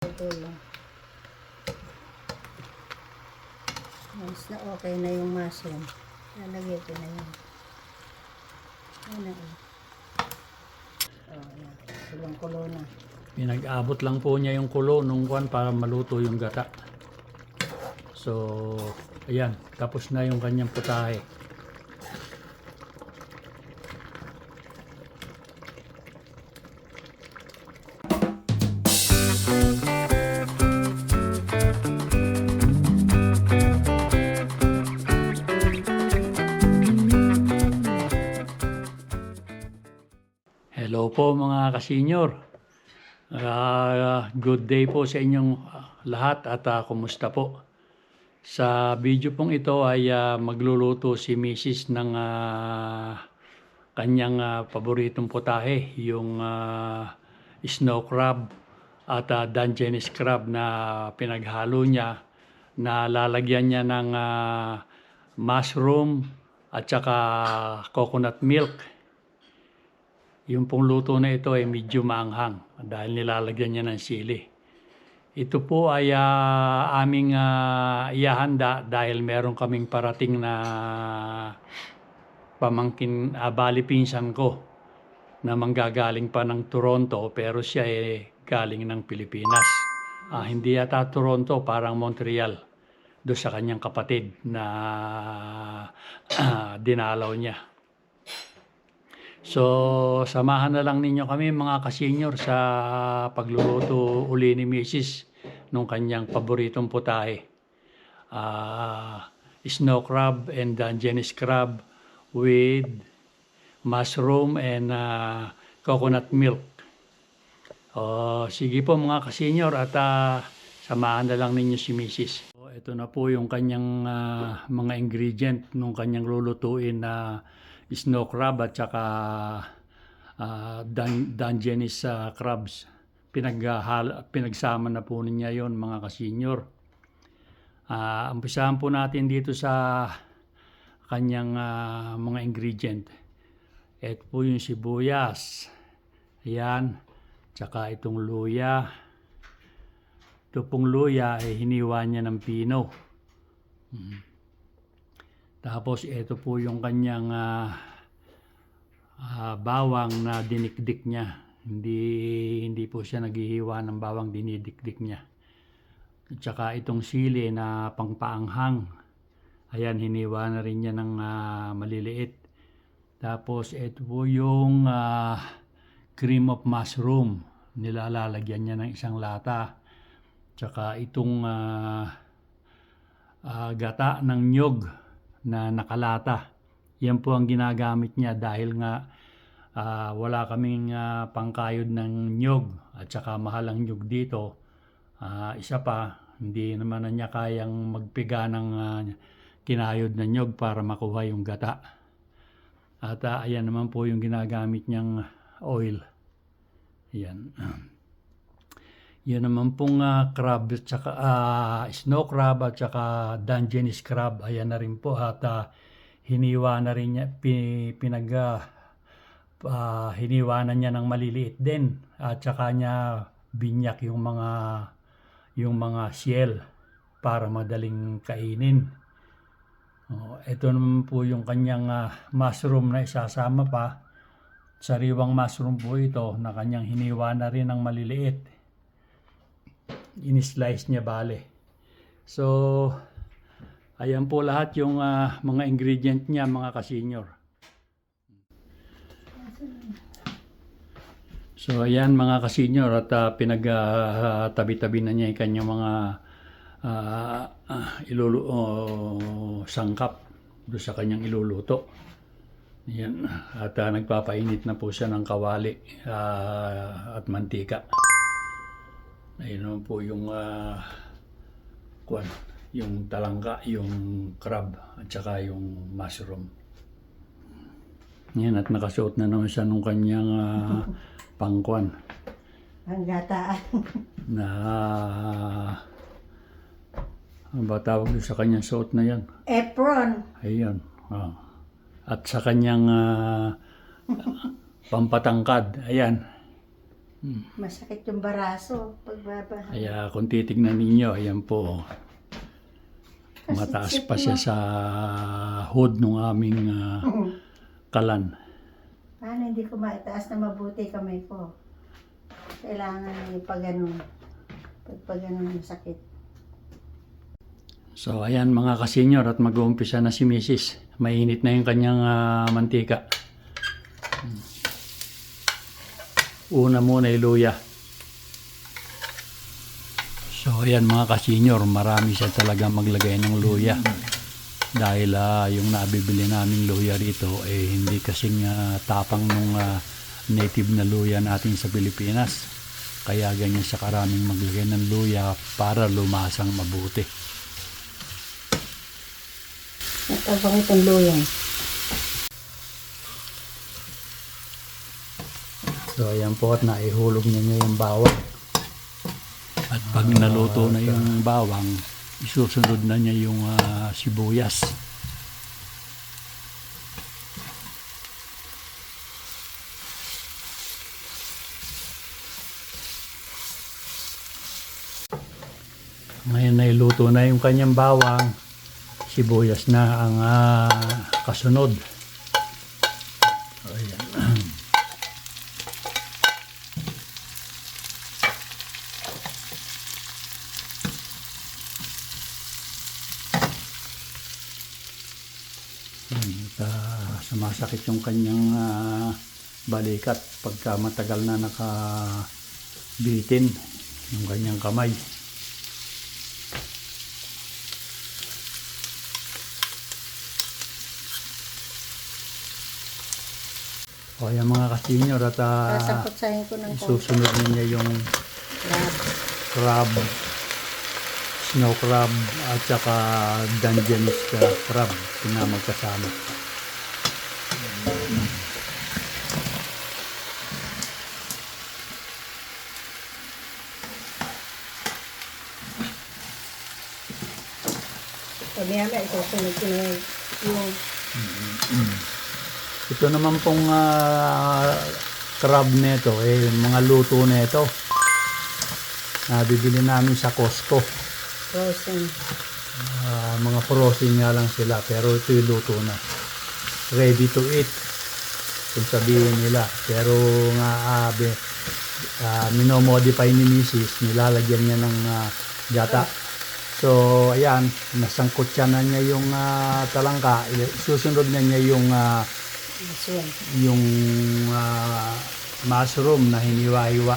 Lang. Once na okay na yung mushroom, lalagay ko na yun. Ayan na eh. Oh, ayan. Kulong-kulo na. Pinag-abot lang po niya yung kulo nung kwan para maluto yung gata. So, ayan, tapos na yung kanyang putahe. Po mga kasenyor. Ah, good day po sa inyong ah, lahat at ah, kumusta po. Sa video pong ito ay ah, magluluto si Mrs. ng ah, kanyang ah, paboritong putahe, yung ah, snow crab at uh, Dungeness crab na pinaghalo niya na lalagyan niya ng ah, mushroom at saka coconut milk. Yung pong luto na ito ay medyo maanghang dahil nilalagyan niya ng sili. Ito po ay ah, aming ah, ihahanda dahil meron kaming parating na pamangkin, uh, bali pinsan ko na manggagaling pa ng Toronto pero siya ay galing ng Pilipinas. Ah, hindi yata Toronto, parang Montreal do sa kanyang kapatid na ah, dinalaw niya. So, samahan na lang ninyo kami mga kasenyor sa pagluluto uli ni Mrs. nung kanyang paboritong putahe. Ah, snow crab and Dungeness crab with mushroom and ah, coconut milk. Oh, sige po mga kasenyor at ah, samahan na lang ninyo si Mrs. So, ito na po yung kanyang ah, mga ingredient nung kanyang lulutuin na snow crab at saka uh, dun- Dungeness ah, crabs. Pinaghahal, pinagsama na po niya yon mga kasenyor. Ah, umpisahan po natin dito sa kanyang ah, mga ingredient. Ito po yung sibuyas. Ayan. Tsaka itong luya. Ito pong luya ay hiniwa niya ng pino. Mm. Tapos ito po yung kanyang ah, ah, bawang na dinikdik niya. Hindi hindi po siya naghihiwa ng bawang dinidikdik niya. At saka itong sili na pangpaanghang. Ayan, hiniwa na rin niya ng ah, maliliit. Tapos ito po yung ah, cream of mushroom. Nilalalagyan niya ng isang lata. Tsaka itong ah, ah, gata ng nyog na nakalata. Yan po ang ginagamit niya dahil nga ah, wala kaming ah, pangkayod ng nyog at saka mahal ang nyog dito. Ah, isa pa, hindi naman na niya kayang magpiga ng ah, kinayod na nyog para makuha yung gata. At ah, ayan naman po yung ginagamit niyang oil. Ayan. Yan naman pong ah, crab at saka ah, snow crab at saka Dungeness crab. Ayan na rin po at ah, hiniwa na rin niya pi, pinag ah, ah, hiniwa na niya ng maliliit din at saka niya binyak yung mga yung mga shell para madaling kainin. Oh, ito naman po yung kanyang ah, mushroom na isasama pa. Sariwang mushroom po ito na kanyang hiniwa na rin ng maliliit in-slice niya bale. So, ayan po lahat yung ah, mga ingredient niya mga kasenyor. So, ayan mga kasenyor at uh, pinag-tabi-tabi na niya yung kanyang mga ah, ah, ilulu oh, sangkap doon sa kanyang iluluto. Yan. At ah, nagpapainit na po siya ng kawali ah, at mantika. Ayun naman po yung ah, kwan, yung talangka, yung crab at saka yung mushroom. Yan at nakasuot na naman siya nung kanyang ah, pangkwan Ang gata. na ano ba tawag sa kanyang suot na yan? Apron. Ayun. ah. At sa kanyang ah, pampatangkad, ayan. Hmm. Masakit yung baraso pagbaba. Kaya kung titignan ninyo, ayan po. Kasi Mataas pa siya sa hood ng aming ah, kalan. Paano hindi ko maitaas na mabuti kamay ko? Kailangan eh, pag ganun. Pag pag ganun sakit. So ayan mga kasenyor at mag-uumpisa na si Mrs. Mainit na yung kanyang ah, mantika. Hmm. Una muna yung luya. So ayan mga kasenyor, marami siya talaga maglagay ng luya. Dahil ah, yung nabibili namin luya rito eh hindi kasing ah, tapang nung ah, native na luya natin sa Pilipinas. Kaya ganyan siya karaming maglagay ng luya para lumasang mabuti. Natabang itong luyang. So ayan po at naihulog niya yung bawang. At pag naluto na yung bawang, isusunod na niya yung ah, sibuyas. Ngayon nailuto na yung kanyang bawang, sibuyas na ang ah, kasunod. At, ah, sumasakit yung kanyang ah, balikat pagka matagal na nakabitin yung kanyang kamay. O yan mga kasenyor at ah, ng konti. isusunod niya yung Crab. crab, snow crab at saka Dungeness uh, crab na magkasama. Pamiyama, isusunod ko na yung Ito naman pong ah, crab nito, eh, mga luto nito. Nabibili namin sa Costco. Frozen. Ah, mga frozen nga lang sila, pero ito yung luto na. Ready to eat, kung sabihin nila. Pero nga, ah, be, ah, minomodify ni Mrs. Nilalagyan niya ng ah, gata. So, ayan, nasangkot siya na niya yung ah, talangka. Susunod na niya yung Mushroom. yung ah, mushroom na hiniwa-hiwa.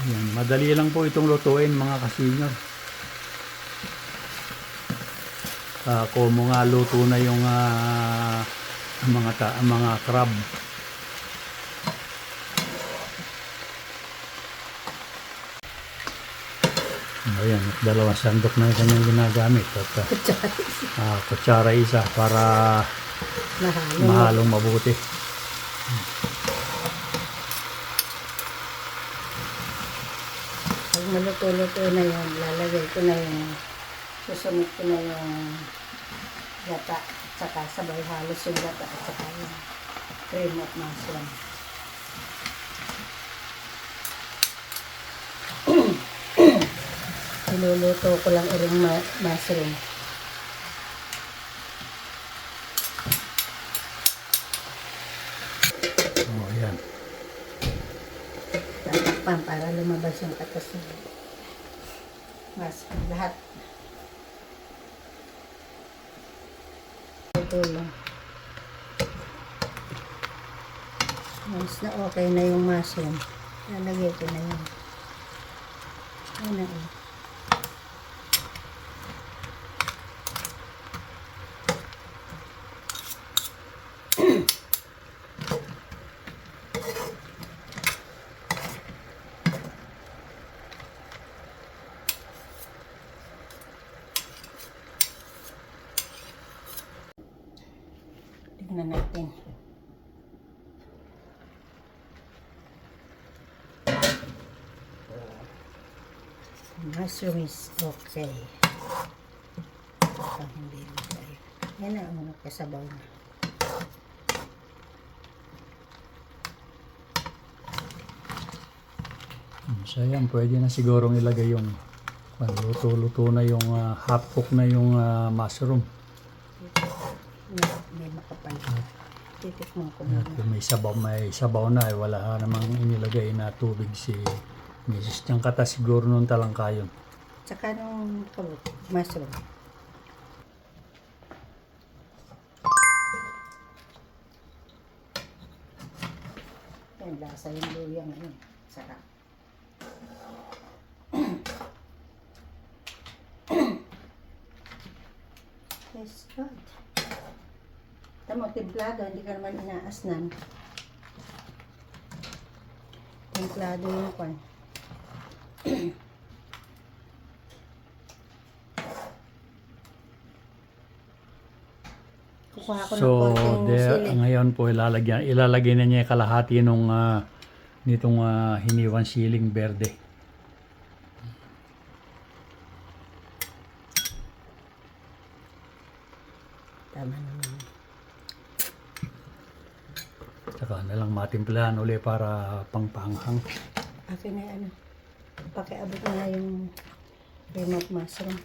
Yan, madali lang po itong lutuin mga kasinyor. Ah, kumo nga luto na yung ang mga ta- mga crab. Ayan, dalawang sandok na yung kanyang ginagamit. At ah, ah, kutsara isa para Mahalo. mahalong mabuti. Pag maluto-luto na yun, lalagay ko na yung susunod ko na yung gata. Tsaka sabay halos yung gata at saka yung cream of mushroom. Niluluto ko lang iring ma- mushroom. Oh, ayan. Tatakpan para lumabas yung katas ng mushroom. Lahat. Tulong. Once na okay na yung mushroom, lalagay ko na yun. Na eh. Tignan natin. mushroom okay. Baka hindi na tayo. Yan na, ano, kasabaw na. Hmm, So pwede na sigurong ilagay yung ah, luto-luto na yung ah, half cook na yung ah, mushroom. May, may makapal. Titikman ko muna. At may sabaw, may sabaw na eh, wala namang inilagay na tubig si Mrs. Tiyang kata siguro nung talangkayon. Tsaka nung kabut, mushroom. Yan, lasa yung luya ngayon. Sarap. Tama, templado, hindi ka naman inaasnan. Templado yung kwan. Kukuha ko ng So, konting there, sili. ngayon po ilalagyan, ilalagay na niya kalahati nung ah, nitong ah, hiniwan siling berde. Saka na lang matimplahan uli para pangpanghang. Akin na ano. Pakiabot na yung cream of mushroom.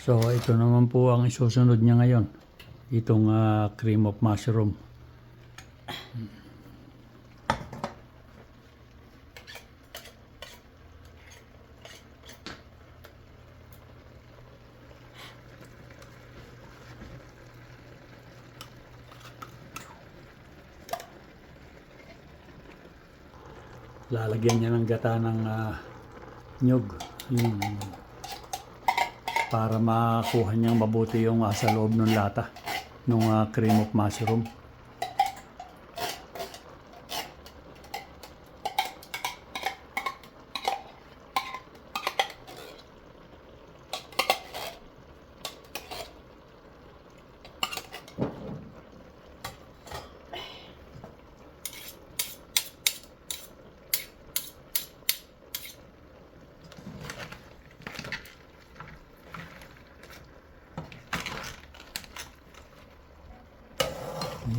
So, ito naman po ang isusunod niya ngayon. Itong ah, cream of mushroom. Lalagyan niya ng gata ng ah, nyug. Yung para makuha niyang mabuti yung ah, sa loob ng lata ng cream of mushroom.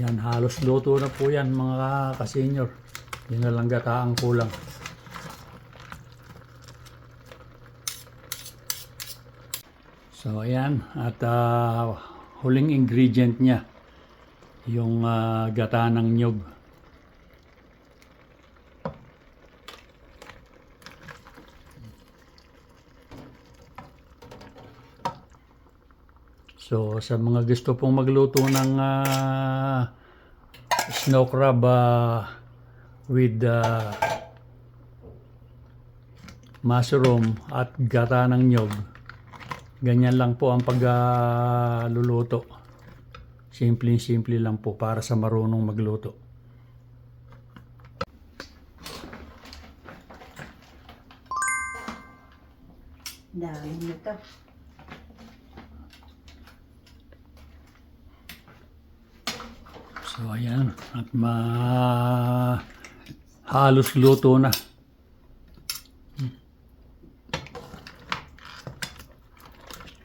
Yan, halos luto na po yan mga kasenyor. Yun na lang gata ang kulang. So ayan, at ah, huling ingredient niya, yung ah, gata ng nyog. So sa mga gusto pong magluto ng ah, snow crab ah, with ah, mushroom at gata ng nyog, ganyan lang po ang pagluluto. Simple-simple lang po para sa marunong magluto. Dami nito. So ayan, at ma halos luto na.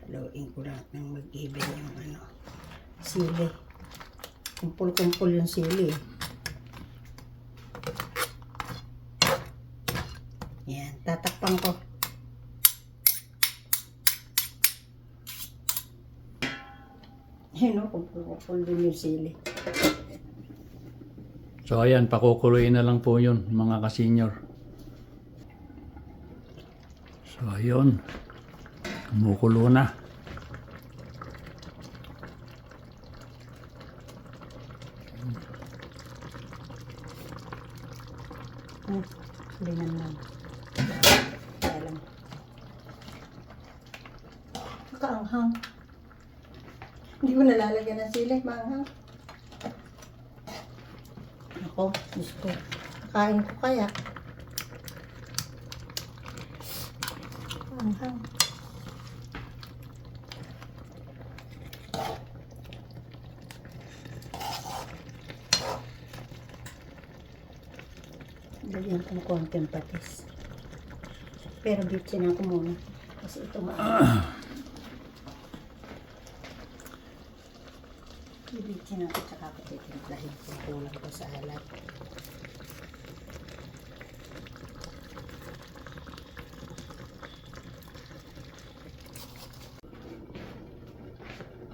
Haluin ko lahat ng mag-even yung ano, sili. Kumpul-kumpul yung sili. Yan, tatakpan ko. Yan o, kumpul-kumpul din yung sili. So ayan, pakukuluin na lang po yun mga kasenyor. So ayun, kumukulo na. Hmm, linan lang. Kaya lang. Nakaanghang. Hindi ko nalalagyan ng sili, maanghang. Ako, Diyos ko. Kain ko kaya. Maanghang. Lagyan ko ng konting patis. Pero bitsin ako muna. Kasi ito maalat. Bibigyan ako tsaka ako titimplahin kung kulang ko sa alat.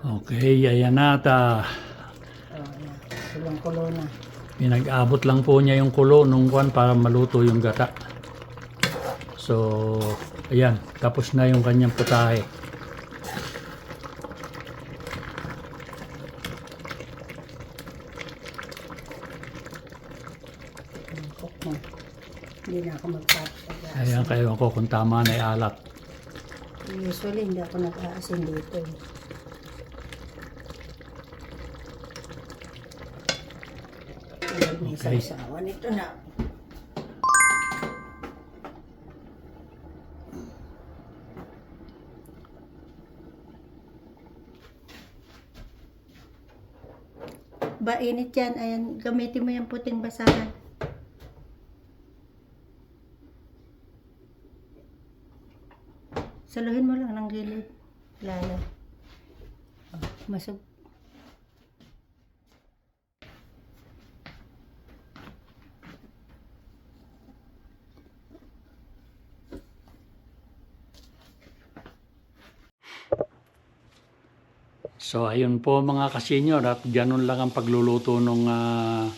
Okay, ayan na at ah, Oh, yan. Kulong-kulo na. pinag-abot lang po niya yung kulo nung kwan para maluto yung gata. So, ayan, tapos na yung kanyang putahe. Mangkok mo. Hindi na ako magpapaglasan. Ayan, kayo ako kung tama na alat. Usually, hindi ako nag-aasin dito. eh. Okay. sausawan ito na. Ba, init yan. Ayan, gamitin mo yung puting basahan. Saluhin mo lang ng gilid. Lalo. Oh, masag... So ayun po mga kasenyor at ganun lang ang pagluluto ng ah,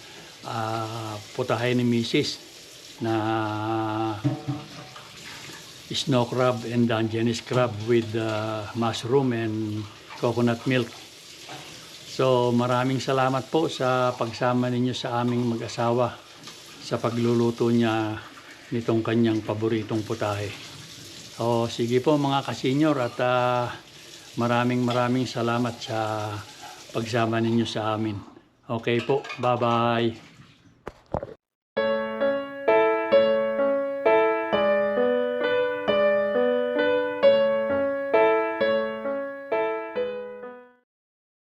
ah, putahe ni Mrs. na snow crab and Dungeness crab with ah, mushroom and coconut milk. So maraming salamat po sa pagsama ninyo sa aming mag-asawa sa pagluluto niya nitong kanyang paboritong putahe. So sige po mga kasenyor at ah, Maraming maraming salamat sa pagsama ninyo sa amin. Okay po, bye-bye.